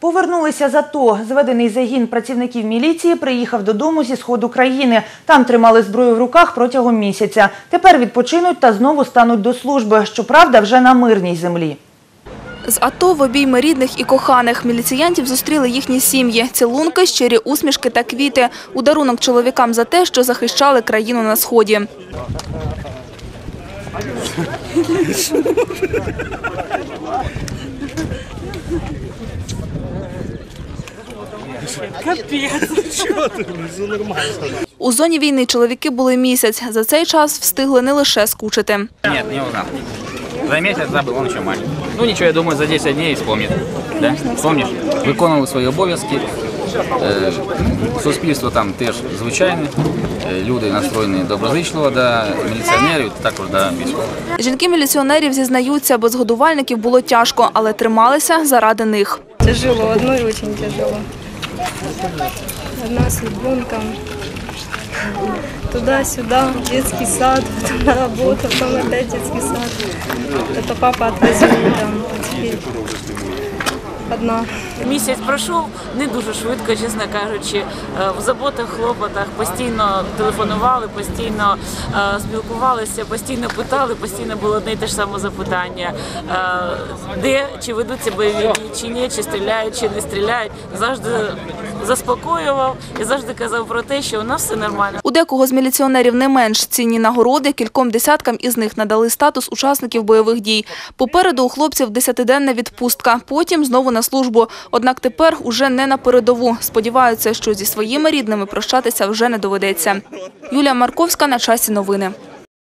Повернулися з АТО. Зведений загін працівників міліції приїхав додому зі сходу країни. Там тримали зброю в руках протягом місяця. Тепер відпочинуть та знову стануть до служби. Щоправда, вже на мирній землі. З АТО в обійми рідних і коханих міліціянтів зустріли їхні сім'ї. Цілунки, щирі усмішки та квіти. У дарунок чоловікам за те, що захищали країну на сході. У зоні війни чоловіки були місяць. За цей час встигли не лише скучити. Нет, не узнал. За месяц забыл, он еще маленький. Ну ничего, я думаю, за 10 дней вспомнит. Да? Вспомнишь? Виконували свої обов'язки. Е, суспільство там теж звичайне. Е, Люди настроєні доброзичливо до міліціонерів, також до військових. Жінки міліціонерів зізнаються, без годувальників було тяжко, але трималися заради них. Тяжело, одной очень тяжело. Одна с ребенком. Туда-сюда, детский сад, потом на работу, потом опять детский сад. Это папа отвозил там, а теперь одна. Місяць пройшов не дуже швидко, чесно кажучи. Е, В заботах, хлопотах постійно телефонували, постійно е, спілкувалися, постійно питали, постійно було одне й те ж саме запитання. Е, Де чи ведуться бойові дії, чи ні, чи стріляють, чи не стріляють. Завжди заспокоював і завжди казав про те, що у нас все нормально. У декого з міліціонерів не менш цінні нагороди, кільком десяткам із них надали статус учасників бойових дій. Попереду у хлопців десятиденна відпустка, потім знову на службу. Однак тепер уже не на передову. Сподіваються, що зі своїми рідними прощатися вже не доведеться. Юлія Марковська на часі новини.